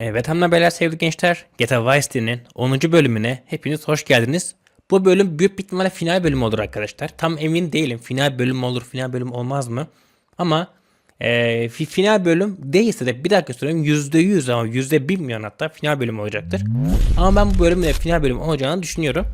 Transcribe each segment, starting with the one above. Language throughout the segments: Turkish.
Evet hanımlar beyler sevgili gençler GTA Vice City'nin 10. bölümüne hepiniz hoş geldiniz. Bu bölüm büyük bir ihtimalle final bölümü olur arkadaşlar. Tam emin değilim final bölüm olur final bölüm olmaz mı? Ama fi- final bölüm değilse de bir dakika söyleyeyim %100 ama %1 milyon hatta final bölümü olacaktır. Ama ben bu bölümün de final bölümü olacağını düşünüyorum.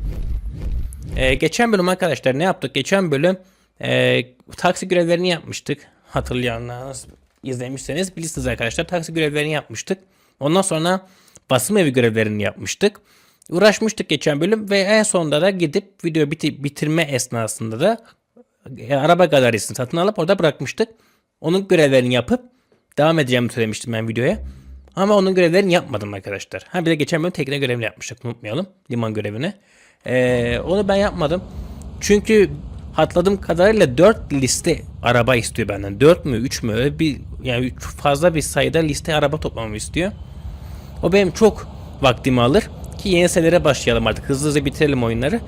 Ee, geçen bölüm arkadaşlar ne yaptık? Geçen bölüm e, taksi görevlerini yapmıştık. Hatırlayanlar izlemişseniz bilirsiniz arkadaşlar. Taksi görevlerini yapmıştık. Ondan sonra basım evi görevlerini yapmıştık. Uğraşmıştık geçen bölüm ve en sonunda da gidip video biti- bitirme esnasında da e, araba galerisini satın alıp orada bırakmıştık. Onun görevlerini yapıp devam edeceğimi söylemiştim ben videoya. Ama onun görevlerini yapmadım arkadaşlar. Ha bir de geçen bölüm tekne görevini yapmıştık unutmayalım. Liman görevini. Ee, onu ben yapmadım. Çünkü hatırladığım kadarıyla 4 liste araba istiyor benden. 4 mü 3 mü öyle bir yani fazla bir sayıda liste araba toplamamı istiyor. O benim çok vaktimi alır. Ki yeni senelere başlayalım artık. Hızlı hızlı bitirelim oyunları.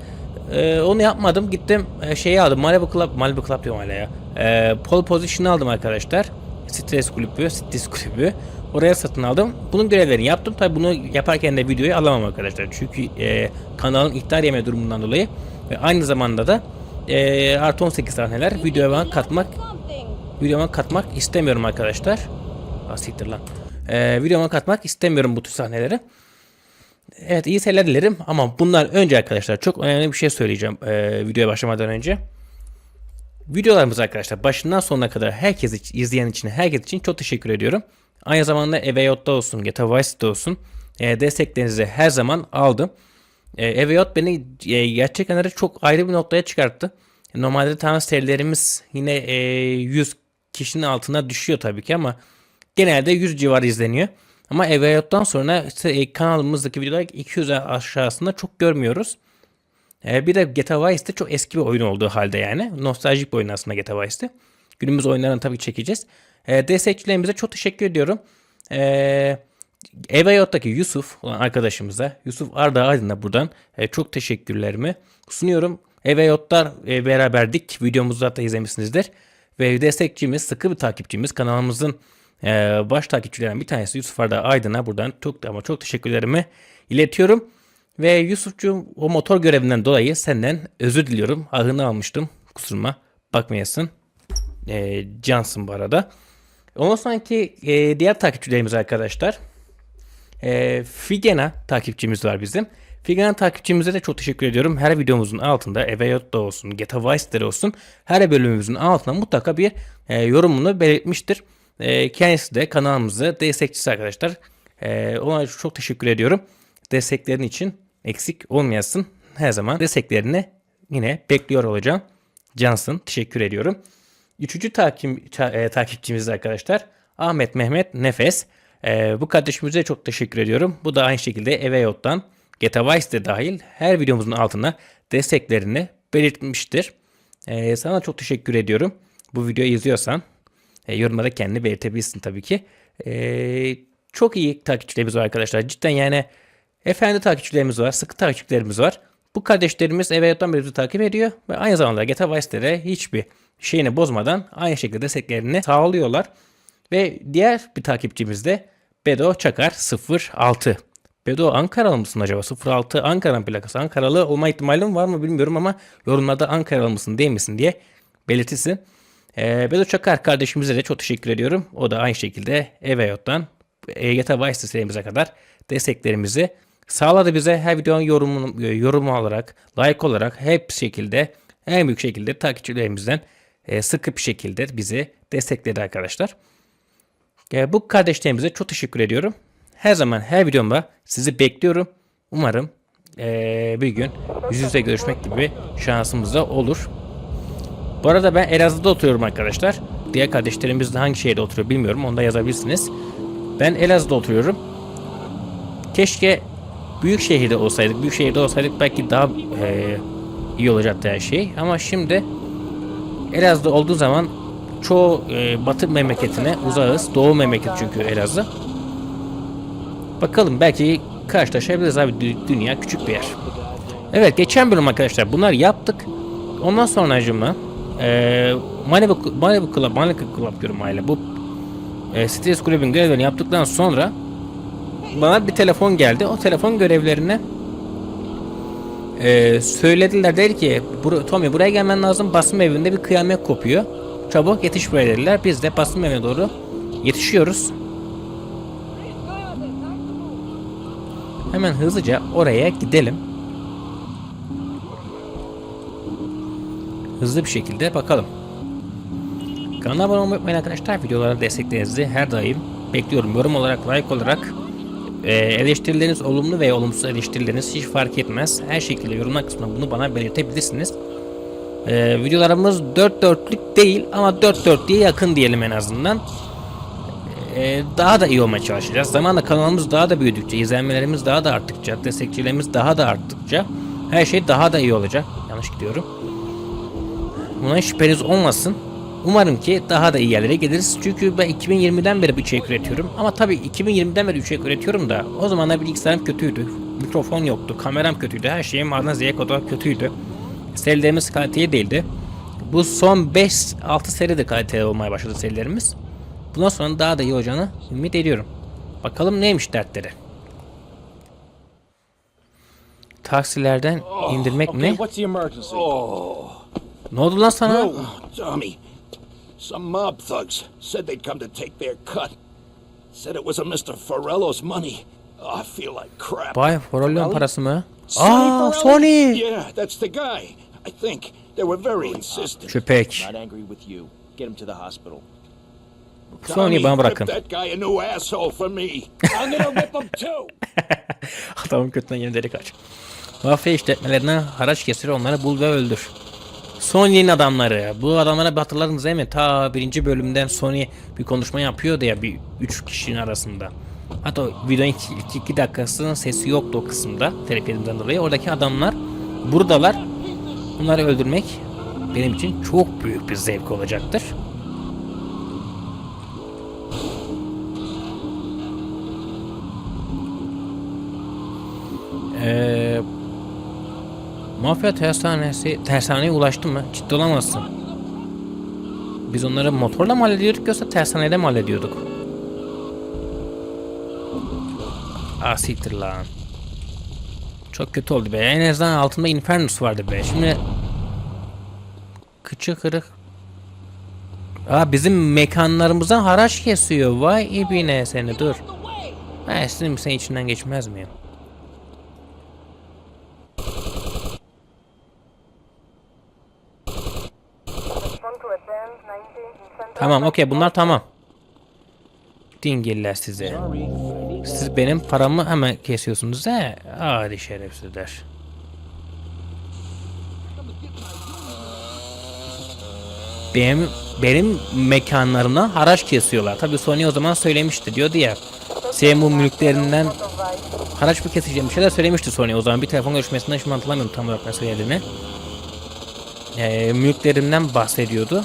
Ee, onu yapmadım. Gittim e, şeyi aldım. Malibu Club, Malibu Club diyorum hala ya. Ee, pole position'ı aldım arkadaşlar. Stres kulübü, stres kulübü. Oraya satın aldım. Bunun görevlerini yaptım. Tabi bunu yaparken de videoyu alamam arkadaşlar. Çünkü e, kanalın iptal yeme durumundan dolayı ve aynı zamanda da e, artı 18 sahneler videoya katmak videoma katmak istemiyorum arkadaşlar. Ah, siktir lan. Ee, videoma katmak istemiyorum bu tür sahneleri. Evet iyi seyirler dilerim ama bundan önce arkadaşlar çok önemli bir şey söyleyeceğim ee, videoya başlamadan önce. Videolarımız arkadaşlar başından sonuna kadar herkes için, izleyen için, herkes için çok teşekkür ediyorum. Aynı zamanda Eveyot'ta olsun, GTA Vice City'de olsun e, desteklerinizi her zaman aldım. E, beni e, gerçekten çok ayrı bir noktaya çıkarttı. Normalde tam serilerimiz yine e, 100 kişinin altına düşüyor tabii ki ama genelde 100 civarı izleniyor. Ama Eveyot'tan sonra işte, e, kanalımızdaki videolar 200 aşağısında çok görmüyoruz. E, bir de GTA Vice'de çok eski bir oyun olduğu halde yani. Nostaljik bir oyun aslında GTA Vice'de. Günümüz oyunlarını tabii çekeceğiz. E, destekçilerimize çok teşekkür ediyorum. E, Evayot'taki Yusuf olan arkadaşımıza, Yusuf Arda Aydın'a buradan e, çok teşekkürlerimi sunuyorum. Evayot'lar e, beraberdik. Videomuzu zaten izlemişsinizdir. Ve destekçimiz, sıkı bir takipçimiz, kanalımızın e, baş takipçilerinden bir tanesi Yusuf Arda Aydın'a buradan çok ama çok teşekkürlerimi iletiyorum. Ve Yusufcuğum o motor görevinden dolayı senden özür diliyorum. Ahını almıştım. Kusuruma bakmayasın. E, cansın bu arada. Ondan sonraki e, diğer takipçilerimiz arkadaşlar. E, Figena takipçimiz var bizim. Figena takipçimize de çok teşekkür ediyorum. Her videomuzun altında Eveyot'ta olsun, GTA Vice'de olsun her bölümümüzün altına mutlaka bir e, yorumunu belirtmiştir. E, kendisi de kanalımızı destekçisi arkadaşlar. E, ona çok teşekkür ediyorum. Desteklerin için eksik olmayasın. Her zaman desteklerini yine bekliyor olacağım. Cansın. Teşekkür ediyorum. Üçüncü takip, ta- e, takipçimiz arkadaşlar Ahmet Mehmet Nefes. E, bu kardeşimize çok teşekkür ediyorum. Bu da aynı şekilde Eveyot'tan GTA Vice'de dahil her videomuzun altına desteklerini belirtmiştir. E, sana çok teşekkür ediyorum. Bu videoyu izliyorsan e, yorumlara kendini belirtebilirsin tabii ki. E, çok iyi takipçilerimiz var arkadaşlar. Cidden yani efendi takipçilerimiz var. Sıkı takipçilerimiz var. Bu kardeşlerimiz Eveyot'tan beri bizi takip ediyor. Ve aynı zamanda GTA Vice'de de hiçbir şeyini bozmadan aynı şekilde desteklerini sağlıyorlar. Ve diğer bir takipçimiz de Bedo Çakar 06. Bedo Ankaralı mısın acaba? 06 Ankara'nın plakası. Ankaralı olma ihtimalim var mı bilmiyorum ama yorumlarda Ankaralı mısın değil misin diye belirtirsin. Ee, Bedo Çakar kardeşimize de çok teşekkür ediyorum. O da aynı şekilde Eveyot'tan GTA Vice serimize kadar desteklerimizi sağladı bize. Her videonun yorumu, yorumu olarak, like olarak hep şekilde en büyük şekilde takipçilerimizden e, sıkı bir şekilde bizi destekledi arkadaşlar. E, bu kardeşlerimize çok teşekkür ediyorum. Her zaman her videomda sizi bekliyorum. Umarım e, bir gün yüz yüze görüşmek gibi şansımız da olur. Bu arada ben Elazığ'da oturuyorum arkadaşlar. Diğer kardeşlerimiz de hangi şehirde oturuyor bilmiyorum. Onu da yazabilirsiniz. Ben Elazığ'da oturuyorum. Keşke büyük şehirde olsaydık. Büyük şehirde olsaydık belki daha e, iyi olacaktı her şey. Ama şimdi Elazığ'da olduğu zaman çoğu e, batı memleketine uzağız. Doğu memleket çünkü Elazığ. Bakalım belki karşılaşabiliriz abi. Dü- Dünya küçük bir yer. Evet geçen bölüm arkadaşlar bunlar yaptık. Ondan sonra acımla e, Malibu, Malibu Club, Malibu Club diyorum aile. Bu e, Stres Kulübü'nün görevlerini yaptıktan sonra bana bir telefon geldi. O telefon görevlerine e, söylediler dedi ki "Bur- Tommy buraya gelmen lazım basım evinde bir kıyamet kopuyor. Çabuk yetiş buraya dediler. Biz de basım evine doğru yetişiyoruz. Hemen hızlıca oraya gidelim. Hızlı bir şekilde bakalım. Kanala abone olmayı unutmayın arkadaşlar. Videolara desteklerinizi her daim bekliyorum. Yorum olarak, like olarak e, eleştirileriniz olumlu veya olumsuz eleştirileriniz hiç fark etmez. Her şekilde yorumlar kısmında bunu bana belirtebilirsiniz. E, videolarımız 4 dörtlük değil ama 4 dörtlüğe yakın diyelim en azından. E, daha da iyi olmaya çalışacağız. Zamanla kanalımız daha da büyüdükçe, izlenmelerimiz daha da arttıkça, destekçilerimiz daha da arttıkça her şey daha da iyi olacak. Yanlış gidiyorum. Buna şüpheniz olmasın. Umarım ki daha da iyi yerlere geliriz. Çünkü ben 2020'den beri bir içerik üretiyorum. Ama tabii 2020'den beri içerik üretiyorum da o zamanlar bilgisayarım kötüydü. Mikrofon yoktu, kameram kötüydü. Her şeyim A'dan Z'ye kadar kötüydü. Serilerimiz kaliteli değildi. Bu son 5-6 seride kaliteli olmaya başladı serilerimiz. Bundan sonra daha da iyi olacağını ümit ediyorum. Bakalım neymiş dertleri. Taksilerden indirmek Okay, ne? what's the emergency? Ne oldu lan sana? Oh, Tommy. Some mob thugs said they'd come to take their cut. Said it was a Mr. Farello's money. Oh, I feel like crap. Bay Forolyon parası mı? Aa? Sony! Yeah, that's the guy. I think they were very insistent. Köpek. Not angry with you. Get him to the hospital. Sony'yi bana bırakın. that guy a new asshole for me. I'm gonna rip him too. Adamın kötüden yeni deri kaç. Mafya işletmelerine haraç kesir onları bul ve öldür. Sony'nin adamları. Bu adamlara bir hatırladınız değil mi? Ta birinci bölümden Sony bir konuşma yapıyordu ya bir üç kişinin arasında. Hatta videonun iki, iki, dakikasının sesi yoktu o kısımda. Telif yerinden dolayı. Oradaki adamlar buradalar. Bunları öldürmek benim için çok büyük bir zevk olacaktır. Eee Mafya tersanesi, tersaneye ulaştı mı? Ciddi olamazsın. Biz onları motorla mı hallediyorduk yoksa tersanede mi hallediyorduk? Ah lan. Çok kötü oldu be. En azından altında Infernus vardı be. Şimdi kıçı kırık. Aa bizim mekanlarımızdan haraç kesiyor. Vay ibine seni dur. Sizin senin içinden geçmez miyim? Tamam okey bunlar tamam. Dingiller size. Siz benim paramı hemen kesiyorsunuz he. Hadi şerefsizler. Benim benim mekanlarımdan haraç kesiyorlar. Tabii Sony o zaman söylemişti diyordu ya. Senin bu mülklerinden haraç mı keseceğim bir şeyler söylemişti Sony o zaman bir telefon görüşmesinden şimdi hatırlamıyorum tam olarak ne söylediğini. Ee, mülklerinden bahsediyordu.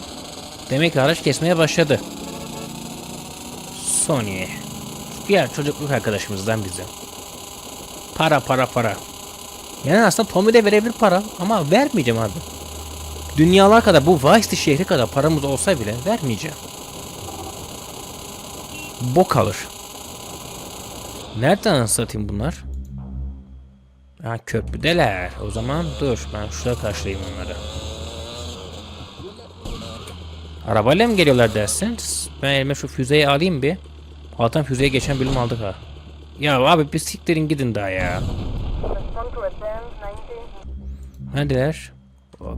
Demek ki haraç kesmeye başladı. Sony. Diğer çocukluk arkadaşımızdan bizim. Para para para. Yani aslında Tommy de verebilir para ama vermeyeceğim abi. Dünyalar kadar bu Vice şehri kadar paramız olsa bile vermeyeceğim. Bok alır. Nereden satayım bunlar? Ha köprüdeler. O zaman dur ben şurada karşılayayım onları. Arabayla mı geliyorlar dersin? Ben elime şu füzeyi alayım bir. Allah'tan füzeye geçen bölüm aldık ha. Ya abi bir siktirin gidin daha ya. Neredeler?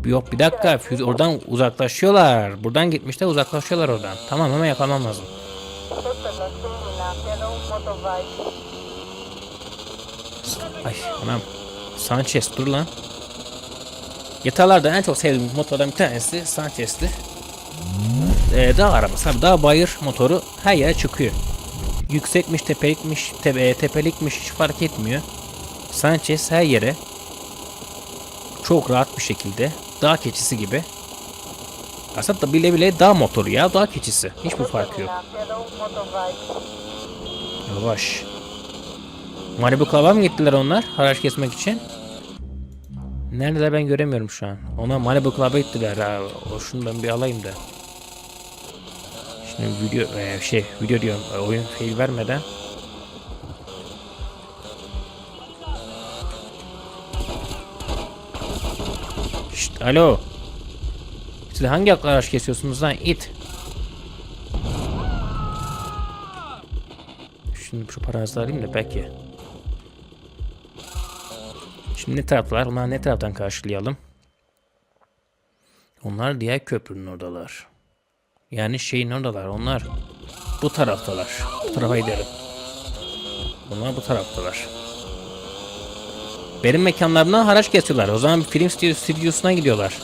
Yok bir dakika füze oradan uzaklaşıyorlar. Buradan gitmişler uzaklaşıyorlar oradan. Tamam hemen yakalamam lazım. Ay anam. Sanchez dur lan. GTA'larda en çok sevdiğim motordan bir tanesi Sanchez'ti. Ee, dağ arabası abi dağ bayır motoru her yere çıkıyor. Yüksekmiş tepelikmiş tepe, tepelikmiş hiç fark etmiyor. Sanchez her yere çok rahat bir şekilde dağ keçisi gibi. Aslında da bile bile dağ motoru ya dağ keçisi. Hiçbir farkı yok. Yavaş. Malibu Club'a mı gittiler onlar haraç kesmek için? Neredeler ben göremiyorum şu an. Ona Malibu Club'a gittiler ha. Şunu ben bir alayım da. Şimdi video e, şey video diyorum e, oyun fail vermeden Şşt, alo Siz hangi araç kesiyorsunuz lan it Şimdi şu paranızı alayım da belki Şimdi ne taraflar? Onlar ne taraftan karşılayalım? Onlar diğer köprünün oradalar. Yani şeyin oradalar. Onlar bu taraftalar. Bu tarafa gidelim. Bunlar bu taraftalar. Benim mekanlarımdan haraç kesiyorlar. O zaman film stüdyo- stüdyosuna gidiyorlar.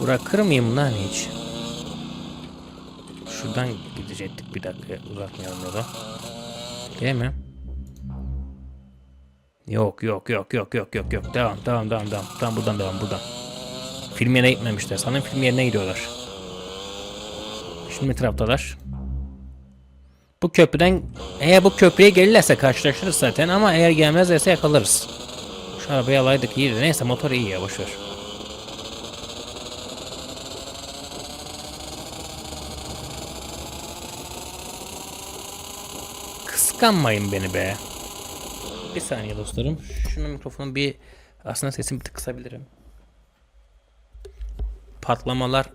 Bırakır mıyım lan hiç? Şuradan gidecektik bir dakika uzatmayalım ya da. Değil mi? Yok yok yok yok yok yok yok. Devam devam devam devam. Tamam buradan devam buradan. Film yerine gitmemişler. Sanırım film yerine gidiyorlar. Şimdi taraftalar. Bu köprüden eğer bu köprüye gelirlerse karşılaşırız zaten ama eğer gelmezlerse yakalarız. Şu arabayı alaydık iyiydi. Neyse motor iyi ya boşver. Kıskanmayın beni be. Bir saniye dostlarım. Şunun mikrofonu bir aslında sesimi bir tık kısabilirim. Patlamalar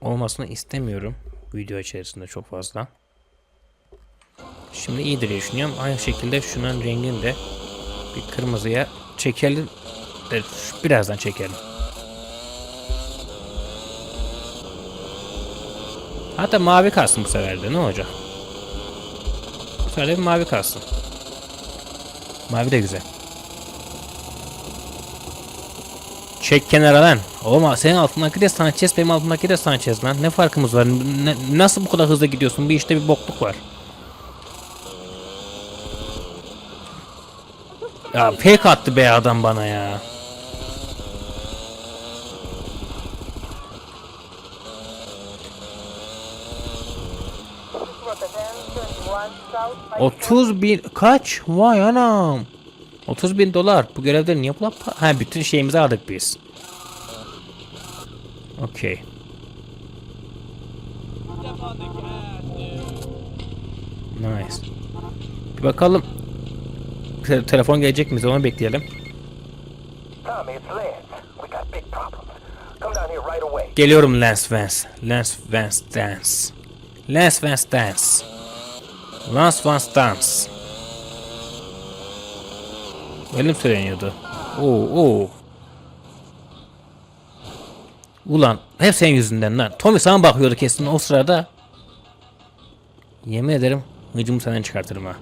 olmasını istemiyorum video içerisinde çok fazla. Şimdi iyidir diye düşünüyorum. Aynı şekilde şunun rengini de bir kırmızıya çekelim. Birazdan çekelim. Hatta mavi kalsın bu sefer de ne olacak? Bu sefer de bir mavi kalsın. Mavi de güzel. Çek kenara lan. Oğlum senin altındaki de Sanchez benim altındaki de Sanchez lan. Ne farkımız var? Ne- nasıl bu kadar hızlı gidiyorsun? Bir işte bir bokluk var. Ya fake attı be adam bana ya. O 30 bin kaç? Vay anam. 30 bin dolar. Bu görevde niye bu pa- Ha bütün şeyimizi aldık biz. Okey. Nice. Bir bakalım. Te- telefon gelecek mi? Onu bekleyelim. Geliyorum Lance Vance. Lance Vance Dance. Lance Vance Dance. Lance Vance Dance. Öyle mi söyleniyordu? Oo, oo. Ulan hep senin yüzünden lan. Tommy sana bakıyordu kesin o sırada. Yemin ederim hıcımı senden çıkartırım ha.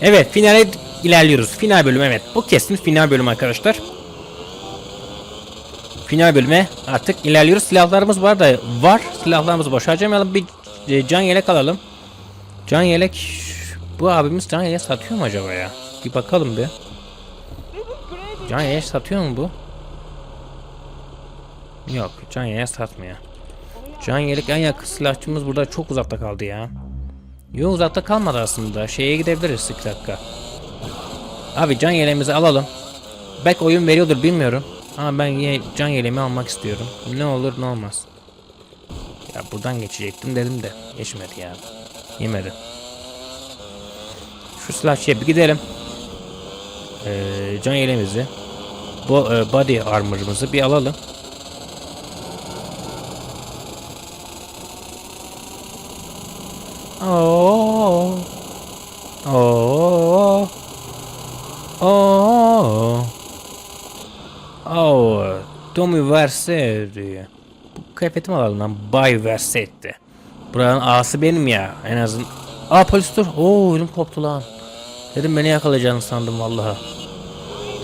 Evet finale ilerliyoruz. Final bölüm evet. Bu kesin final bölüm arkadaşlar. Final bölüme artık ilerliyoruz. Silahlarımız var da var. Silahlarımızı boş harcamayalım. Bir e, can yelek alalım. Can yelek bu abimiz can yelek satıyor mu acaba ya? Bir bakalım bir. Can yelek satıyor mu bu? Yok can yelek satmıyor. Can yelek en yakın silahçımız burada çok uzakta kaldı ya. Yok uzakta kalmadı aslında. Şeye gidebiliriz 2 dakika. Abi can yeleğimizi alalım. Belki oyun veriyordur bilmiyorum. Ama ben ye can yeleğimi almak istiyorum. Ne olur ne olmaz. Ya buradan geçecektim dedim de. Geçmedi ya. Yemedi. Şu silahçıya bir gidelim. Ee, can yeleğimizi. Bu e, body armor'ımızı bir alalım. Oo. Oo. Oo. Oh, Tommy Versetti. Bu kıyafetimi alalım lan. Bay Versetti. Buranın ağası benim ya. En azın. Aa polis dur. Oo elim koptu lan. Dedim beni yakalayacağını sandım vallahi.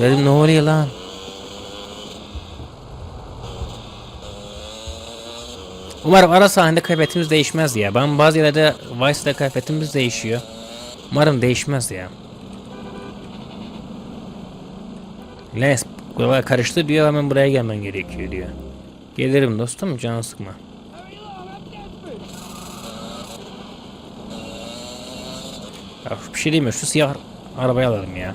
Dedim ne oluyor lan? Umarım ara sahnede kıyafetimiz değişmez ya. Ben bazı yerlerde Vice'de kıyafetimiz değişiyor. Umarım değişmez ya. Buralar karıştı diyor hemen buraya gelmen gerekiyor diyor. Gelirim dostum canı sıkma. Ya bir şey mi? Şu siyah arabayı alalım ya.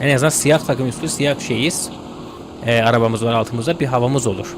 En azından siyah takım üstü siyah şeyiz. Ee, arabamız var altımızda bir havamız olur.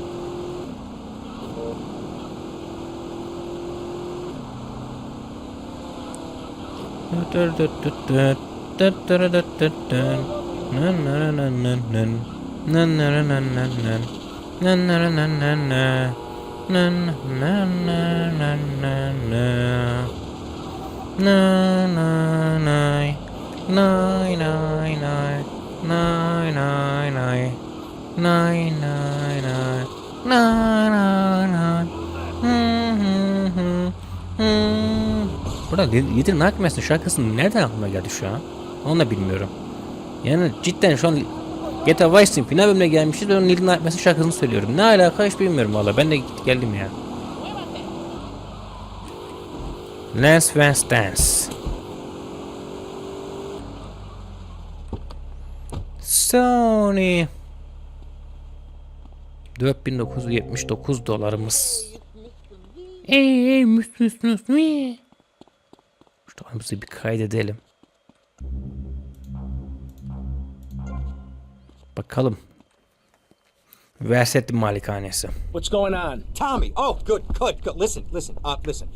Mm-hmm. Burada Yedir Nakmes'in şarkısının nereden aklıma geldi şu an? Onu da bilmiyorum. Yani cidden şu an GTA Vice City final bölümüne gelmişiz ve onun Little Nightmares'in şarkısını söylüyorum. Ne alaka hiç bilmiyorum valla. Ben de geldim ya. Lance Van Dance. Sony 4979 dolarımız. Ey ey müs müs müs mi? Dolarımızı bir kaydedelim. Bakalım. Versetli malikanesi. What's going on? Tommy. Oh, good, good, good. Listen, listen, uh, listen.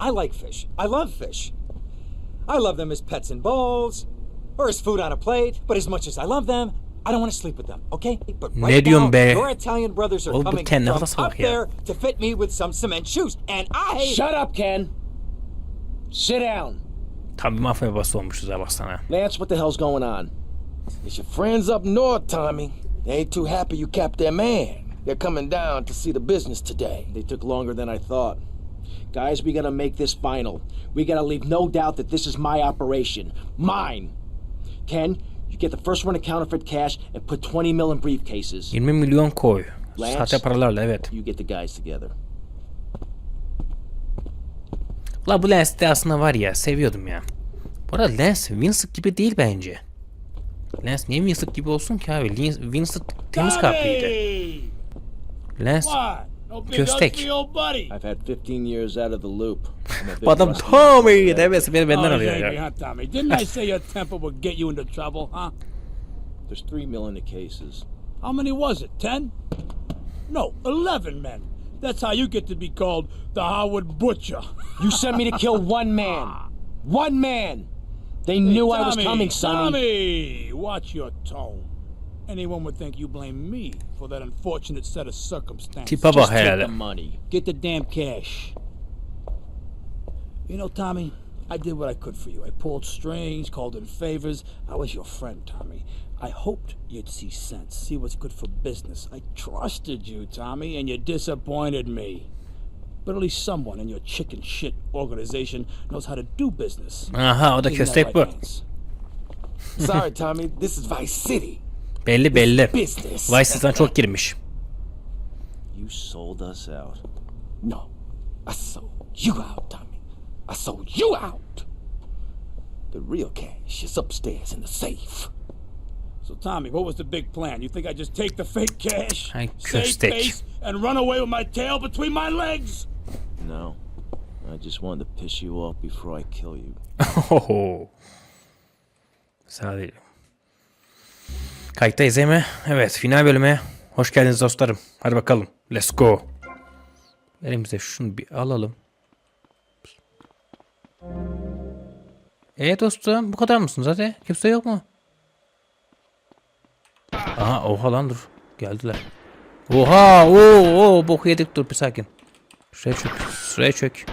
I like fish. I love fish. I love them as pets in bowls or as food on a plate. But as much as I love them, I don't want to sleep with them. Okay? But Ne right diyorsun now, be? your Italian brothers are Oğlum coming Ken from up ya? there to fit me with some cement shoes, and I. Shut up, Ken. Sit down. Tam bir mafya babası olmuşuz ha baksana. Lance, what the hell's going on? It's your friends up north, Tommy. They ain't too happy you capped their man. They're coming down to see the business today. They took longer than I thought. Guys, we gotta make this final. We gotta leave no doubt that this is my operation. Mine. Ken, you get the first one to counterfeit cash and put 20 mil in briefcases. 20 milyon koy. Lance? Sahte paralarla evet. You get the guys together. La bu Lens de aslında var ya seviyordum ya. Bu arada Lens Vincent gibi değil bence. Lens niye Vincent gibi olsun ki abi? Vincent temiz kalpliydi. Lens köstek. I've had 15 years out of the loop. I'm a big Bu adam Tommy demesi beni benden Oh, arıyor angry, ya. huh, Tommy? Didn't I say your temper would get you into trouble, huh? There's three mil in the cases. How many was it? Ten? No, eleven men. That's how you get to be called the Howard Butcher. You sent me to kill one man. One man. They knew I was coming, Sonny. Tommy, watch your tone. Anyone would think you blame me for that unfortunate set of circumstances. Tipa bak Just take the money. Get the damn cash. You know, Tommy, I did what I could for you. I pulled strings, called in favors. I was your friend, Tommy. I hoped you'd see sense, see what's good for business. I trusted you, Tommy, and you disappointed me. But at least someone in your chicken shit organization knows how to do business. Aha o da Isn't köstek right, bu. Sorry, Tommy. This is Vice City. Belli belli. Business. Vice City'den çok girmiş. You sold us out. No, I sold you out, Tommy. I sold you out. The real cash is upstairs in the safe. So, Tommy, what was the big plan? You think I just take the fake cash, Ay, save köstek. face, and run away with my tail between my legs? No. I just wanted to piss you off before I kill you. Oho. Sadece. Kayıttayız değil mi? Evet final bölüme. Hoş geldiniz dostlarım. Hadi bakalım. Let's go. Elimize şunu bir alalım. E dostum bu kadar mısınız hadi? Kimse yok mu? Aha oha lan dur. Geldiler. Oha oo oo boku yedik dur bir sakin. Şuraya çök. Şuraya çök.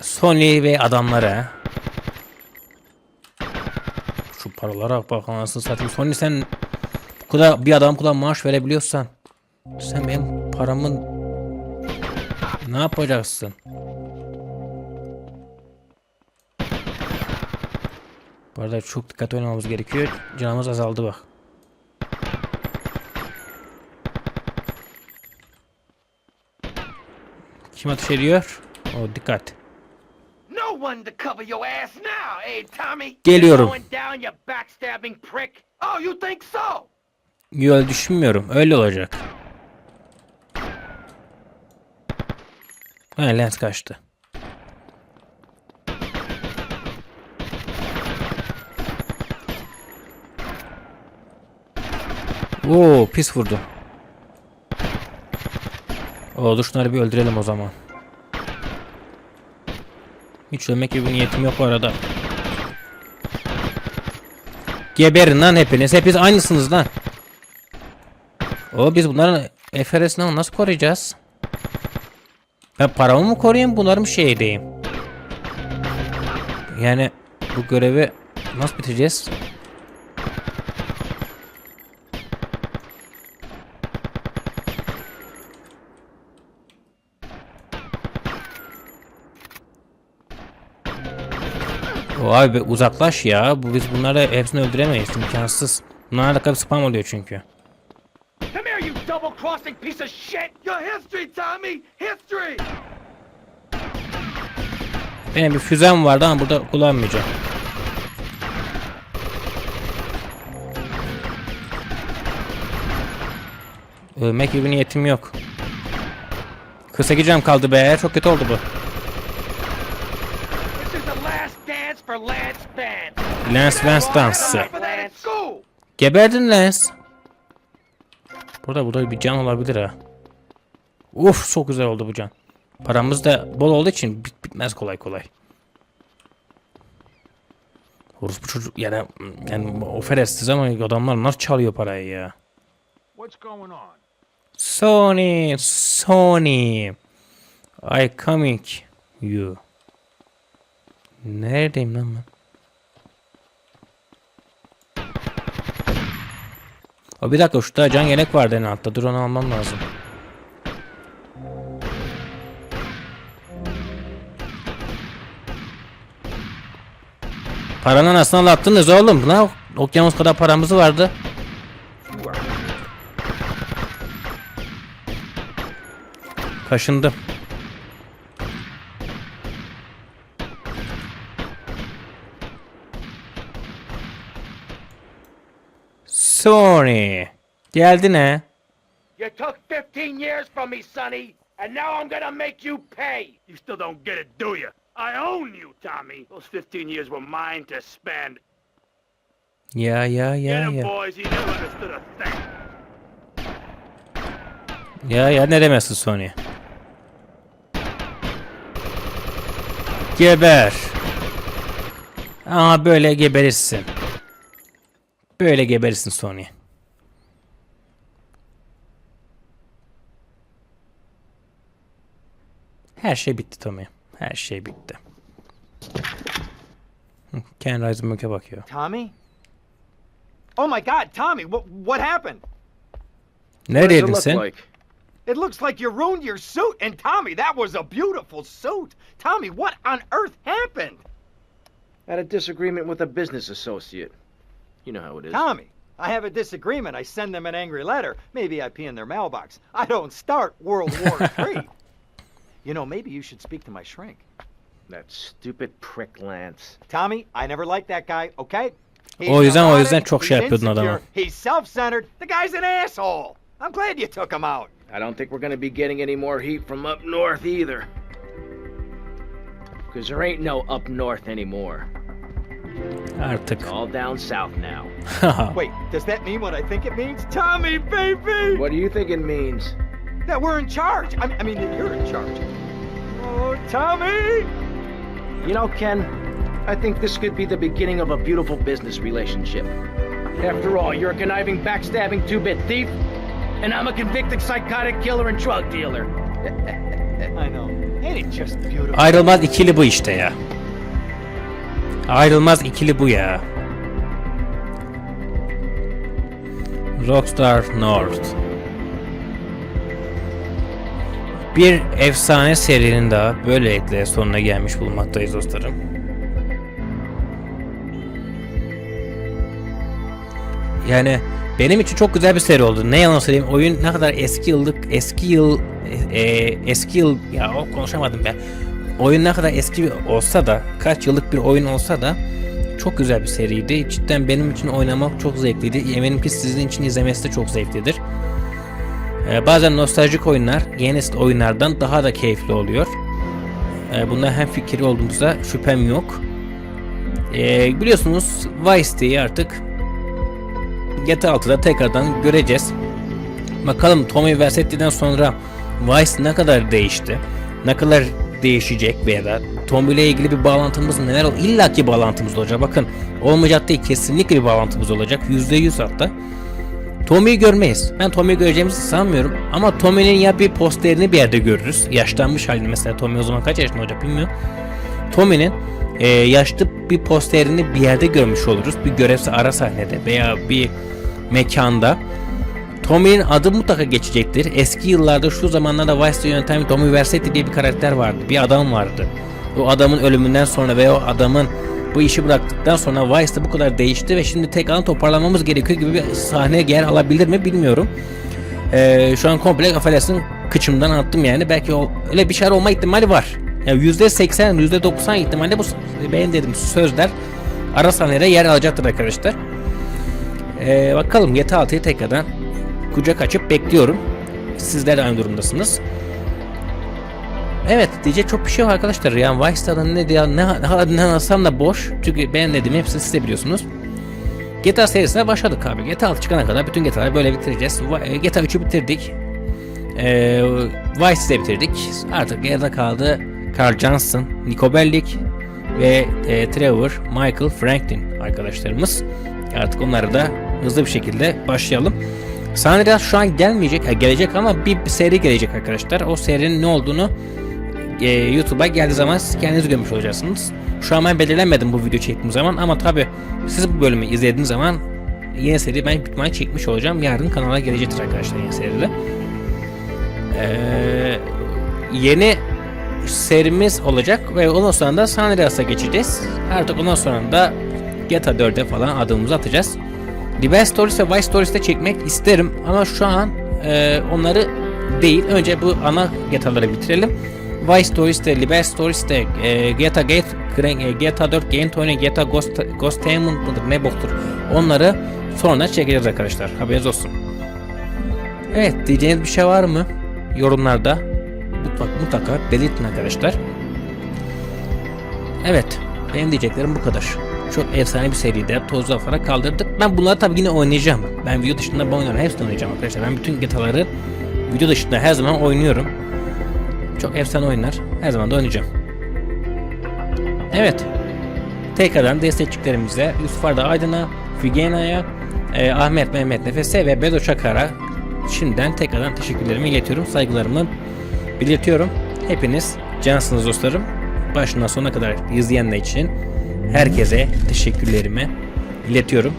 Sony ve adamları. Şu paralara bak anasını satayım. Sony sen bu kadar bir adam kadar maaş verebiliyorsan sen benim paramın ne yapacaksın? Bu arada çok dikkat oynamamız gerekiyor. Canımız azaldı bak. Kim ateş ediyor? O dikkat. No one to cover your He lens kaçtı. Oo pis vurdu. Oo dur şunları bir öldürelim o zaman. Hiç ölmek gibi bir niyetim yok bu arada. Geberin lan hepiniz. Hepiniz aynısınız lan. O biz bunların FRS'ini nasıl koruyacağız? Ben paramı mı koruyayım bunları mı şey edeyim? Yani bu görevi nasıl bitireceğiz? Abi be, uzaklaş ya. Bu biz bunları hepsini öldüremeyiz. imkansız. Bunlarla kapı spam oluyor çünkü. Come here, you double-crossing piece of shit! Your history, Tommy! History! Benim bir füzem vardı ama burada kullanmayacağım. Ölmek gibi niyetim yok. 48 canım kaldı be. Çok kötü oldu bu. This is the last dance for Lance Vance! Lance dansı. Geberdin Lance. Burada burada bir can olabilir ha. Uf çok güzel oldu bu can. Paramız da bol olduğu için bit bitmez kolay kolay. Orası bu çocuk yani yani o ferestiz ama adamlar nasıl çalıyor parayı ya. Sony, Sony. I coming you. Neredeyim lan ben? O bir dakika şurada can yelek vardı en altta. Dur onu almam lazım. Paranın anasını anlattınız oğlum. Ne okyanus kadar paramız vardı. Kaşındım. Sony. Geldin he. You took 15 years from me, Sonny, and now I'm gonna make you pay! You still don't get it, do you? I own you, Tommy! Those 15 years were mine to spend. Ya ya Get ya him, ya. boys, he never understood a thing. Ya ya ne demezsin Sony. Geber. Ama böyle geberirsin. Böyle geberirsin Sony. Her şey bitti Tommy. Her şey bitti. Hı, Ken Reisenberg'e bakıyor. Tommy? Oh my God, Tommy! What what happened? Neredeydin sen? It looks like you ruined your suit. And Tommy, that was a beautiful suit. Tommy, what on earth happened? Had a disagreement with a business associate. You know how it is. Tommy, I have a disagreement. I send them an angry letter. Maybe I pee in their mailbox. I don't start World War III. You know, maybe you should speak to my shrink. That stupid prick Lance. Tommy, I never liked that guy, okay? He's O yüzden- o yüzden çok şey he's yapıyordun adama. insecure, He's self-centered. The guy's an asshole. I'm glad you took him out. I don't think we're gonna be getting any more heat from up north either. Because there ain't no up north anymore. Artık. It's all down south now. Wait, does that mean what I think it means? Tommy, baby! What do you think it means? That we're in charge. I, I mean, that you're in charge. Oh, Tommy! You know, Ken, I think this could be the beginning of a beautiful business relationship. After all, you're a conniving, backstabbing two-bit thief, and I'm a convicted psychotic killer and drug dealer. I know. Ain't it just beautiful? Ayrılmaz ikili bu işte ya. Ayrılmaz ikili bu ya. Rockstar North. Bir efsane serinin daha böylelikle sonuna gelmiş bulunmaktayız dostlarım. Yani benim için çok güzel bir seri oldu. Ne yalan söyleyeyim. Oyun ne kadar eski yıllık, eski yıl, e, eski yıl ya o konuşamadım ben. Oyun ne kadar eski olsa da, kaç yıllık bir oyun olsa da çok güzel bir seriydi. Cidden benim için oynamak çok zevkliydi. Eminim ki sizin için izlemesi de çok zevklidir. Ee, bazen nostaljik oyunlar yeni nesil oyunlardan daha da keyifli oluyor. Ee, bunda hem fikri olduğumuzda şüphem yok. Ee, biliyorsunuz Vice City'yi artık GTA 6'da tekrardan göreceğiz. Bakalım Tommy Vercetti'den sonra Vice ne kadar değişti? Ne kadar değişecek veya da Tommy ile ilgili bir bağlantımız neler ol? İlla ki bağlantımız olacak. Bakın olmayacak değil kesinlikle bir bağlantımız olacak. %100 hatta. Tommy'yi görmeyiz. Ben Tommy'yi göreceğimizi sanmıyorum. Ama Tommy'nin ya bir posterini bir yerde görürüz. Yaşlanmış halini mesela Tommy o zaman kaç yaşında olacak bilmiyorum. Tommy'nin e, yaşlı bir posterini bir yerde görmüş oluruz. Bir görevse ara sahnede veya bir mekanda. Tommy'nin adı mutlaka geçecektir. Eski yıllarda şu zamanlarda Vice'de yöneten Tommy Vercetti diye bir karakter vardı. Bir adam vardı. O adamın ölümünden sonra ve o adamın bu işi bıraktıktan sonra Vice'de bu kadar değişti ve şimdi tekrardan toparlamamız gerekiyor gibi bir sahne yer alabilir mi bilmiyorum. Ee, şu an komple affedersin kıçımdan attım yani. Belki o, öyle bir şeyler olma ihtimali var. Yani %80, %90 ihtimalle bu benim dedim sözler ara sahnelere yer alacaktır arkadaşlar. Ee, bakalım GTA 6'yı tekrardan kucak açıp bekliyorum. Sizler de aynı durumdasınız. Evet diyecek çok bir şey var arkadaşlar. Yani Vice'da ne diye ne, ne, ne anlatsam da boş. Çünkü ben dediğim hepsini siz de biliyorsunuz. GTA serisine başladık abi. GTA 6 çıkana kadar bütün GTA'ları böyle bitireceğiz. E, GTA 3'ü bitirdik. Ee, Vice'i de bitirdik. Artık geride kaldı Carl Johnson, Nico Bellic ve e, Trevor, Michael Franklin arkadaşlarımız. Artık onları da hızlı bir şekilde başlayalım. San Andreas şu an gelmeyecek, gelecek ama bir, bir seri gelecek arkadaşlar. O serinin ne olduğunu e, YouTube'a geldiği zaman siz kendiniz görmüş olacaksınız. Şu an ben belirlemedim bu video çektiğim zaman ama tabi siz bu bölümü izlediğiniz zaman yeni seri ben ihtimalle çekmiş olacağım. Yarın kanala gelecektir arkadaşlar yeni seride. Ee, yeni serimiz olacak ve ondan sonra da San Andreas'a geçeceğiz. Artık ondan sonra da GTA 4'e falan adımımızı atacağız. Liber Stories ve Vice Stories'te çekmek isterim ama şu an e, onları değil. Önce bu ana GTA'ları bitirelim. Vice Stories'te, Liber Stories'te, e, GTA, Gate, GTA 4, Game Tony, GTA Ghost, Ghost mıdır ne boktur onları sonra çekeceğiz arkadaşlar. Haberiniz olsun. Evet diyeceğiniz bir şey var mı? Yorumlarda mutlaka, belirtin arkadaşlar. Evet benim diyeceklerim bu kadar. Çok efsane bir seride tozlu falan kaldırdık. Ben bunları tabii yine oynayacağım. Ben video dışında bu oyunları hepsini oynayacağım arkadaşlar. Ben bütün GTA'ları video dışında her zaman oynuyorum. Çok efsane oyunlar. Her zaman da oynayacağım. Evet. Tekrardan destekçilerimize Yusuf Arda Aydın'a, Figena'ya, e, Ahmet Mehmet Nefes'e ve Bedo Çakar'a şimdiden tekrardan teşekkürlerimi iletiyorum. Saygılarımı belirtiyorum. Hepiniz cansınız dostlarım. Başından sonuna kadar izleyenler için herkese teşekkürlerimi iletiyorum.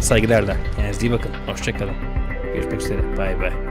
Saygılar da. Kendinize iyi bakın. Hoşçakalın. Görüşmek üzere. Bay bay.